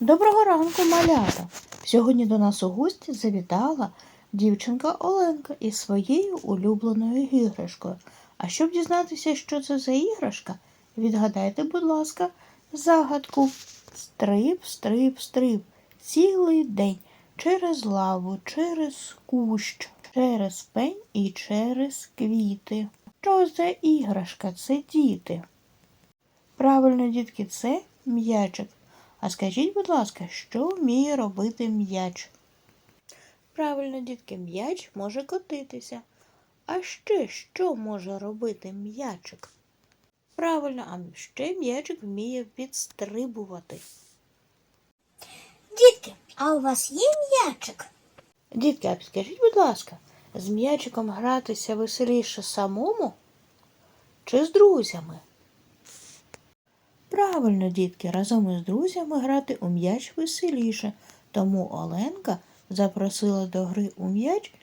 Доброго ранку, малята! Сьогодні до нас у гості завітала дівчинка Оленка із своєю улюбленою іграшкою. А щоб дізнатися, що це за іграшка, відгадайте, будь ласка, загадку. Стрип, стрип, стрип, цілий день через лаву, через кущ, через пень і через квіти. Що за іграшка? Це діти. Правильно, дітки, це м'ячик. А скажіть, будь ласка, що вміє робити м'яч? Правильно, дітки, м'яч може котитися. А ще що може робити м'ячик? Правильно, а ще м'ячик вміє підстрибувати. Дітки, а у вас є м'ячик? Дітки, а скажіть, будь ласка, з м'ячиком гратися веселіше самому чи з друзями? Правильно, дітки, разом із друзями грати у м'яч веселіше. Тому Оленка запросила до гри у м'яч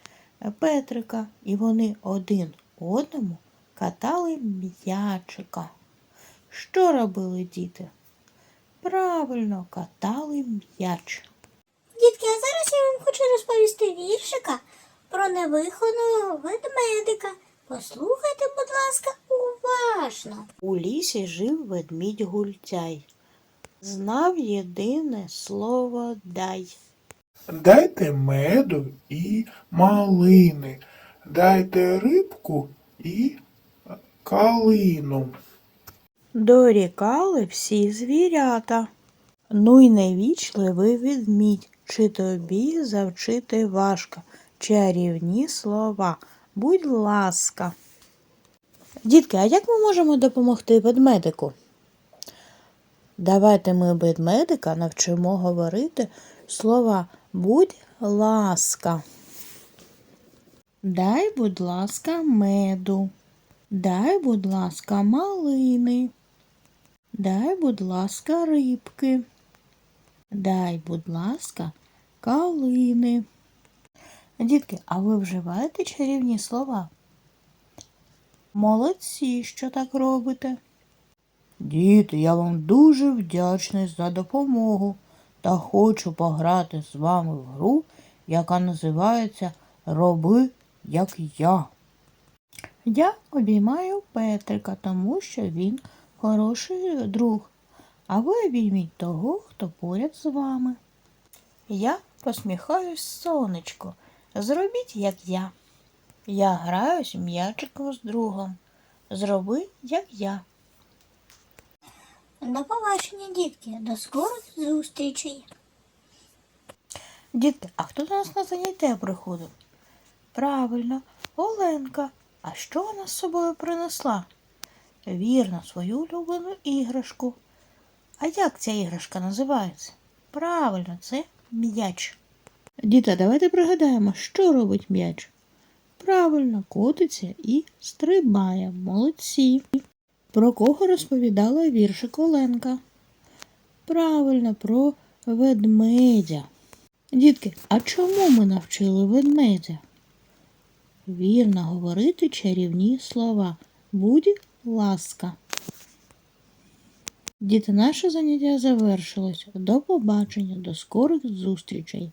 Петрика, і вони один одному катали м'ячика. Що робили діти? Правильно, катали м'яч. Дітки, а зараз я вам хочу розповісти віршика про невихованого ведмедика. Послухайте, будь ласка, уважно. У лісі жив ведмідь гультяй. Знав єдине слово дай. Дайте меду і малини, дайте рибку і калину. Дорікали всі звірята. Ну й невічливий ведмідь, чи тобі завчити важко. Чарівні слова. Будь ласка. Дітки, а як ми можемо допомогти ведмедику? Давайте ми ведмедика навчимо говорити слова будь ласка. Дай, будь ласка, меду. Дай, будь ласка, малини. Дай, будь ласка, рибки. Дай, будь ласка, калини. Дітки, а ви вживаєте чарівні слова? Молодці, що так робите. Діти, я вам дуже вдячний за допомогу та хочу пограти з вами в гру, яка називається Роби як я. Я обіймаю Петрика, тому що він хороший друг. А ви обійміть того, хто поряд з вами. Я посміхаюсь сонечко. Зробіть, як я. Я граюсь м'ячиком з другом. Зроби, як я. До побачення, дітки, до скорих зустрічей. Дітки, а хто до нас на заняття приходив? Правильно, Оленка. А що вона з собою принесла? Вірно, свою улюблену іграшку. А як ця іграшка називається? Правильно, це м'яч. Діти, давайте пригадаємо, що робить м'яч. Правильно, котиться і стрибає. Молодці. Про кого розповідала віршик Оленка? Правильно, про ведмедя. Дітки, а чому ми навчили ведмедя? Вірно говорити чарівні слова. Будь ласка. Діти, наше заняття завершилось. До побачення, до скорих зустрічей.